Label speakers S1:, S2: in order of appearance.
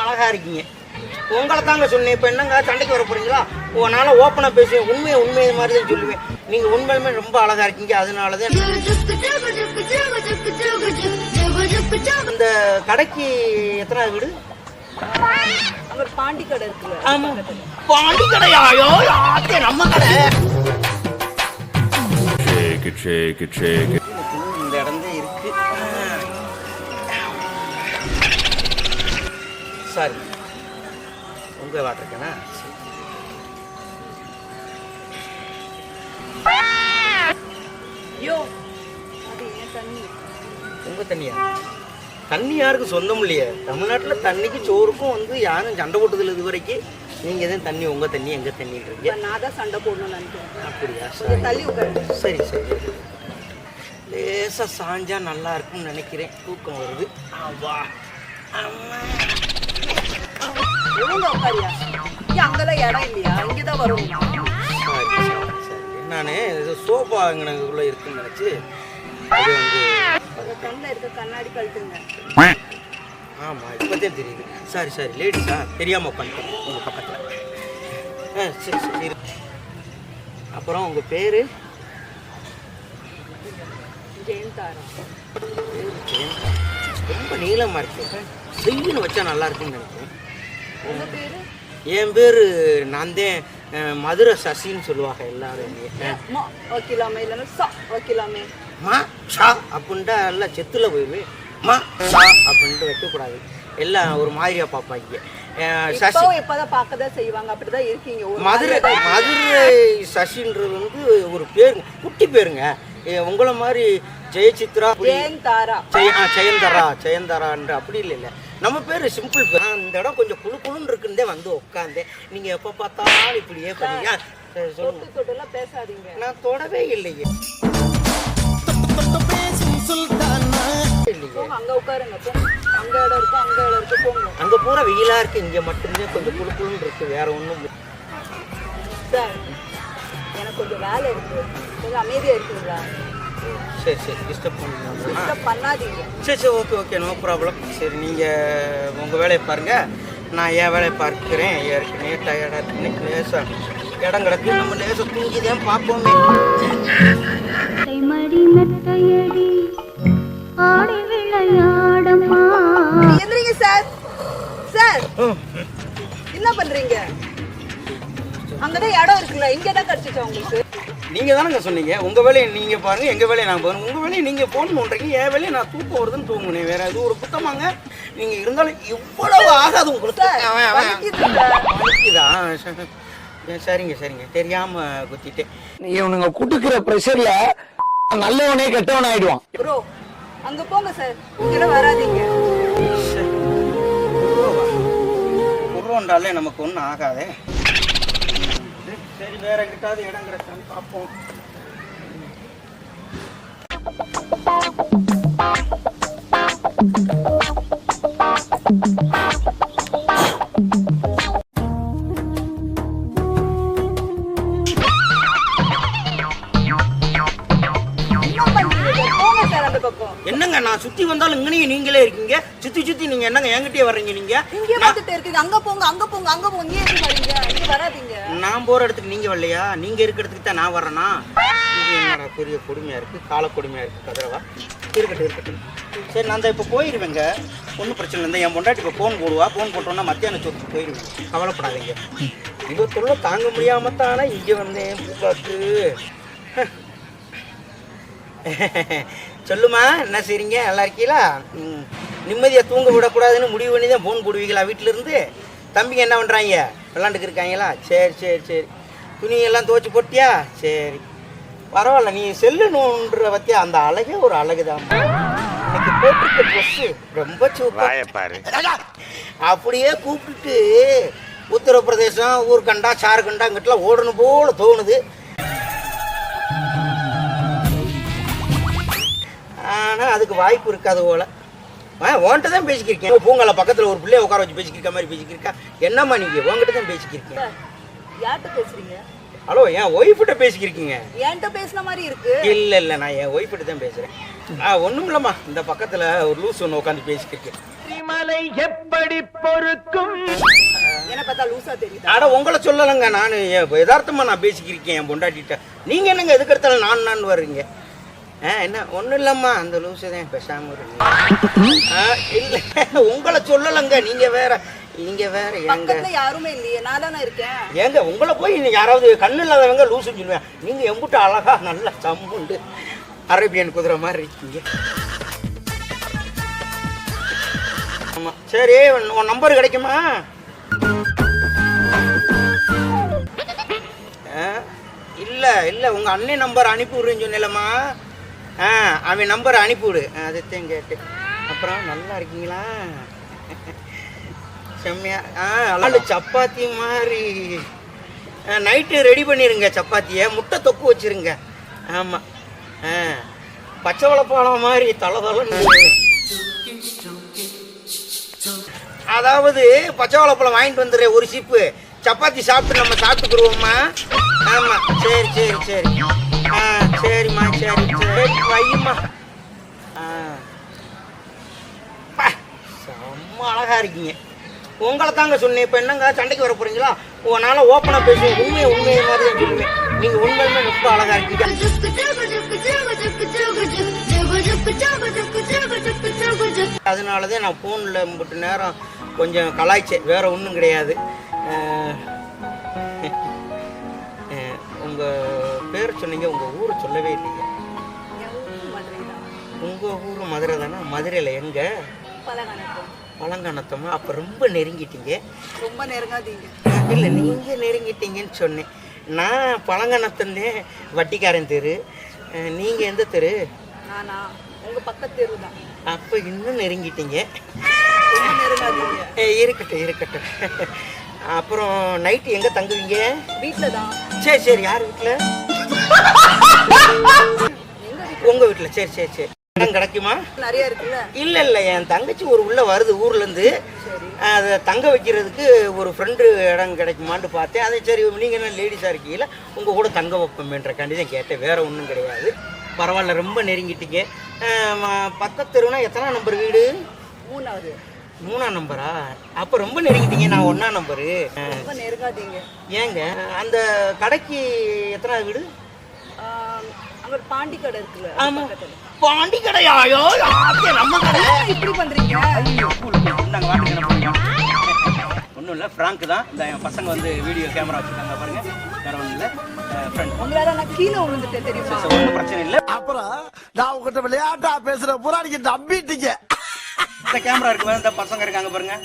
S1: அழகா இருக்கீங்க உங்களை தாங்க சொன்னேன் இப்போ என்னங்க சண்டைக்கு வர போறீங்களா உன்னால ஓப்பனாக பேசுவேன் உண்மையை உண்மை மாதிரி தான் சொல்லுவேன் நீங்கள் உண்மையுமே ரொம்ப அழகா இருக்கீங்க அதனால தான் இந்த கடைக்கு எத்தனை வீடு
S2: பாண்டி கடை இருக்குல்ல
S1: ஆமா பாண்டி கடையாயோ நம்ம கடை
S3: Shake it, shake it, shake it.
S1: Sorry. உங்க வாட்டிருக்கேனா
S2: ஐயோ அது ஏன் தண்ணி?
S1: உங்க தண்ணியா? தண்ணி யாருக்கும் சொந்தம் இல்லையே? தமிழ்நாட்டில் தண்ணிக்கு சோறுக்கும் வந்து யாரும் சண்டை போட்டதில்லை இது வரைக்கும் நீங்கள் தான் தண்ணி உங்கள் தண்ணி எங்கள் தண்ணின்றீங்க?
S2: நான் தான் சண்டை போடணும்னு நினைக்கிறேன்.
S1: அப்படியா?
S2: கொஞ்சம் தள்ளி
S1: சரி சரி. லேசாக சாஞ்சா நல்லா இருக்கும்னு நினைக்கிறேன். தூக்கம் வருது. ஆவா அம்மா
S2: உட்காரியா இங்க அங்கெல்லாம் இடம் இல்லையா? இங்கதான் வரும்
S1: சரி சரி சரி நான் இது சோஃபா இங்கனக்குள்ளே இருக்குன்னு நினச்சி அது வந்து
S2: கண்ணில் இருக்க கண்ணாடி கழட்டுங்க.
S1: ஆமாம் இப்போதான் தெரியுது. சரி சரி லேடிஸா தெரியாமல் உட்காந்துட்டேன் உங்கள் பக்கத்தில். ஆ சரி சரி. அப்புறம் உங்கள் பேர்?
S2: ஜெயந்தாரா.
S1: ரொம்ப நீளமாக இருக்கு. செய்யணும் வச்சா நல்லா இருக்குன்னு நினைக்கிறேன்.
S2: பேரு
S1: என் பேர் நான் தான் மதுரை சசின்னு சொல்லுவாங்க எல்லாரும் என்னைய.
S2: மா வைக்கலாமே இல்லைன்னா சா வைக்கலாமே.
S1: மா ஷா அப்படின்ட்டா எல்லாம் செத்துல போயிடுவேன் மா ஷா அப்படின்ட்டு வைக்கக்கூடாது. எல்லாம் ஒரு மாதிரியா பார்ப்பாங்க. சசி
S2: இப்போ இப்பதான் பார்க்கதான் செய்வாங்க. அப்படிதான் இருக்கீங்க.
S1: மதுரை மதுரை சசின்றது வந்து ஒரு பேருங்க குட்டி பேருங்க. உங்களை மாதிரி ஜெயசித்ரா
S2: ஜெயந்தாரா.
S1: ஜெயந்தரா ஜெயந்தரான்ற அப்படி இல்லை இல்லை நம்ம பேர் சிம்பிள் பேர் இந்த இடம் கொஞ்சம் குழு குழுன்னு இருக்குந்தே வந்து உட்காந்தேன் நீங்கள் எப்போ பார்த்தாலும் இப்படியே சரி, சொல்லுங்க.
S2: பேசாதீங்க.
S1: நான் தொடவே இல்லையே.
S2: அங்க உட்காருங்க. போங்க. அங்க இடம் இருக்கு அங்க இடம் இருக்கு. போங்க.
S1: அங்கே பூரா வெயிலாக இருக்கு. இங்கே மட்டும்தான் கொஞ்சம் குழு குழுன்னு இருக்கு. வேற ஒன்றும்
S2: சார் எனக்கு கொஞ்சம் வேலை இருக்கு. கொஞ்சம் அமைதியா இருக்கீங்களா?
S1: சரி சரி டிஸ்டர்ப்
S2: பண்ணாதீங்க.
S1: சரி சரி ஓகே ஓகே நோ ப்ராப்ளம் சரி நீங்கள் உங்கள் வேலையை பாருங்கள் நான் என் வேலையை பார்க்கிறேன். ஏற்கனவே டயர்டாக இருக்கு. இன்னைக்கு லேசாக இடம் கிடக்கு. நம்ம லேசாக தூங்கி தான் பார்ப்போமே
S2: எந்திரிங்க சார் சார் என்ன பண்றீங்க? அங்கதான் இடம் இருக்குல்ல. இங்க தான் கிடைச்சிச்சா உங்களுக்கு?
S1: நீங்கள் தானங்க சொன்னீங்க. உங்கள் வேலையை நீங்கள் பாருங்கள் எங்கள் வேலையை நான் பாருங்கள் உங்கள் வேலையை நீங்கள் ஃபோன் பண்ணுறீங்க என் வேலையை நான் தூக்கம் வருதுன்னு தூங்குனேன் வேறு அது ஒரு குத்தமாங்க நீங்கள் இருந்தாலும் இவ்வளவு ஆகாது உங்களுக்கு.
S2: சரி,
S1: சரிங்க சரிங்க. தெரியாமல் குத்திட்டேன்.
S4: இவனுங்க குடுக்கிற ப்ரெஷர்ல நல்லவனே கெட்டவன் ஆயிடுவான்.
S2: ப்ரோ அங்க போங்க சார். இங்க வராதீங்க.
S1: குர்ரோண்டாலே நமக்கு ஒன்றும் ஆகாதே. சரி வேற எங்கிட்டாவது இடம் கிடைச்சான்னு பார்ப்போம் Thank you. சுத்தி வந்தாலும் இங்கனையும் நீங்களே இருக்கீங்க. சுத்தி சுத்தி நீங்க என்னங்க என்கிட்டயே வர்றீங்க நீங்க?
S2: இங்கே பார்த்துட்டு இருக்கீங்க. அங்க போங்க அங்க போங்க அங்க போங்க. இங்கே எப்படி வரீங்க. இங்க வராதீங்க.
S1: நான் போற இடத்துக்கு நீங்க வரலையா? நீங்க இருக்க இடத்துக்கு தான் நான் வர்றேனா? இது என்னடா பெரிய கொடுமையா இருக்கு? கால கொடுமையா இருக்கு கதிரவா இருக்கட்டும் இருக்கட்டும். சரி நான் தான் இப்போ போயிருவேங்க. ஒன்றும் பிரச்சனை இல்லை. என் பொண்டாட்டி இப்போ ஃபோன் போடுவா. ஃபோன் போட்டோன்னா மத்தியான சொத்துக்கு போயிருவேன். கவலைப்படாதீங்க. தொல்லை தாங்க முடியாம தானே இங்கே வந்தேன் பூக்காக்கு சொல்லுமா என்ன செய்றீங்க? நல்லா இருக்கீங்களா? ம். நிம்மதியா தூங்க விடக்கூடாதுன்னு முடிவு பண்ணி தான் ஃபோன் போடுவீங்களா வீட்டில இருந்து தம்பிங்க என்ன பண்ணுறாங்க விளாண்டுக்கு இருக்காங்களா? சரி சரி சரி. துணியெல்லாம் துவைச்சி போட்டியா? சரி. பரவாயில்ல நீ செல்லுன்ற பத்தியா? அந்த அழகே ஒரு அழகுதான். இன்னைக்கு போட்டிருக்க ட்ரெஸ்ஸு ரொம்ப சூப்பர். அப்படியே கூப்பிட்டுட்டு உத்தரப்பிரதேசம் ஊர்கண்டா சார்கண்டா இங்கிட்டலாம் ஓடணும் போல தோணுது. ஆனால் அதுக்கு வாய்ப்பு இருக்காது போல. ஆ உன்கிட்ட தான் பேசிக்கிருக்கேன். பூங்கால பக்கத்தில் ஒரு பிள்ளைய உட்கார வச்சு பேசிக்கிருக்க மாதிரி பேசிக்கிருக்கா? என்னம்மா நீங்கள் உங்ககிட்ட தான் பேசிக்கிருக்கேன்.
S2: யார்கிட்ட பேசுறீங்க?
S1: ஹலோ என் ஒய்ஃப்கிட்ட பேசிக்கிருக்கீங்க.
S2: என்கிட்ட பேசின மாதிரி இருக்கு.
S1: இல்லை இல்லை நான் என் ஒய்ஃப்கிட்ட தான் பேசுகிறேன் ஆ ஒன்றும் இல்லைம்மா. இந்த பக்கத்தில் ஒரு லூஸ் ஒன்று உட்காந்து பேசிக்கிருக்கேன்.
S4: பனிமலை எப்படி பொறுக்கும்?
S2: என்ன பார்த்தா லூசா தெரியுதா?
S1: அட உங்களை சொல்லலைங்க. நான் யதார்த்தமாக நான் பேசிக்கிருக்கேன் என் பொண்டாட்டிட்ட. நீங்கள் என்னங்க எதுக்கு எடுத்தாலும் நான் நான் வர்றீங்க ஆ என்ன? ஒன்றும் இல்லைம்மா. அந்த லூசு தான் பேசாமல் இல்லை. உங்களை சொல்லலைங்க. நீங்கள் வேற நீங்கள் வேற எங்க
S2: யாருமே இல்லையே. நான் தானே இருக்கேன்.
S1: ஏங்க உங்களை போய் இன்னைக்கு யாராவது கண்ணு இல்லாதவங்க லூசுன்னு சொல்லுவேன். நீங்கள் எம்புட்டு அழகா நல்லா சம்புண்டு அரேபியன் குதிரை மாதிரி இருக்கீங்க. ஆமாம் சரி உன் நம்பர் கிடைக்குமா? இல்ல இல்ல. உங்க அண்ணன் நம்பர் அனுப்பி விடுறேன்னு சொன்னேலம்மா ஆ அவன் நம்பரை அனுப்பிவிடு. விடு கேட்டு அப்புறம் நல்லா இருக்கீங்களா? செம்மையா ஆ சப்பாத்தி மாதிரி. நைட்டு ரெடி பண்ணிடுங்க சப்பாத்தியை. முட்டை தொக்கு வச்சிருங்க. ஆமாம் ஆ பச்சை வளப்பாளம் மாதிரி தலை தலைன்னு அதாவது பச்சை வளப்பழம் வாங்கிட்டு வந்துடுற ஒரு சீப்பு சப்பாத்தி சாப்பிட்டு நம்ம சாப்பிட்டுக்குருவோம்மா ஆமாம் சரி சரி சரி. ஆ சரிம்மா சரி சரி. வையும்மா. ஆ. செம்ம அழகா இருக்கீங்க. உங்களை தாங்க சொன்னேன். இப்போ என்னங்க? சண்டைக்கு வர போறீங்களா? உங்களால் ஓப்பனாக பேசுவேன். உண்மையை உண்மையை மாதிரி தான் சொல்லுவேன். நீங்கள் உண்மையுமே ரொம்ப அழகா இருக்கீங்க. அதனால தான் நான் ஃபோனில் முட்டு நேரம் கொஞ்சம் கலாய்ச்சேன். வேற ஒன்றும் கிடையாது. உங்கள் பேர் சொன்னீங்க உங்கள் ஊரை சொல்லவே இல்லைங்க உங்கள் ஊர் மதுரை தானே? மதுரையில் எங்கே? பழங்கானத்தம்மா. அப்போ ரொம்ப நெருங்கிட்டீங்க.
S2: ரொம்ப நெருங்காதீங்க.
S1: இல்லை நீங்கள் நெருங்கிட்டீங்கன்னு சொன்னேன். நான் பழங்கானத்தந்தே வட்டிக்காரன் தெரு. நீங்கள் எந்த தெரு?
S2: நானா? உங்க பக்கத்து தெரு தான்.
S1: அப்போ இன்னும் நெருங்கிட்டீங்க. இருக்கட்டும் இருக்கட்டும். அப்புறம் நைட்டு எங்கே தங்குவீங்க?
S2: வீட்டுல தான்.
S1: சரி சரி. யார் வீட்டில்
S2: எங்க வீட்டுல
S1: சரி சரி சரி. கிடைக்குமா?
S2: நிறைய இருக்குல்ல.
S1: இல்லை இல்லை என் தங்கச்சி ஒரு உள்ள வருது ஊர்லேருந்து
S2: சரி.
S1: அதை தங்க வைக்கிறதுக்கு ஒரு ஃப்ரெண்டு இடம் கிடைக்குமான்னு பார்த்தேன். அதே சரி நீங்கள் என்ன லேடிஸாக இருக்கீங்களா? உங்கள் கூட தங்க வைப்போமேன்றக்காண்டி தான் கேட்டேன். வேற ஒன்றும் கிடையாது. பரவாயில்ல ரொம்ப நெருங்கிட்டீங்க. பக்கத்து தெருவுனா எத்தனை நம்பர் வீடு?
S2: மூணாவது.
S1: மூணாம் நம்பரா அப்போ ரொம்ப நெருங்கிட்டீங்க நான் ஒன்றா நம்பரு ஏங்க அந்த கடைக்கு எத்தனாவது வீடு?
S2: அங்க பாண்டி கடை இருக்குல்ல பக்கத்துல.
S1: பாண்டி கடையாயோ? யாத்தே நம்ம கடை.
S2: இப்படி பண்றீங்க?
S1: நாங்கள் வாட்டுக்கு ஒன்றும் இல்லை ஃப்ராங்க் தான். இந்த என் பசங்க வந்து வீடியோ கேமரா வச்சுருக்காங்க பாருங்க. வேற ஒன்றும் இல்லை. ஃப்ரெண்ட்
S2: உங்களால நான் கீழே விழுந்துட்டேன் தெரியுமா?
S1: ஒன்றும் பிரச்சனை இல்லை.
S4: அப்புறம் நான் உங்ககிட்ட விளையாட்டா பேசுற புறா நீங்க நம்பிட்டீங்க
S1: இந்த கேமரா இருக்கு இந்த பசங்க இருக்காங்க பாருங்க.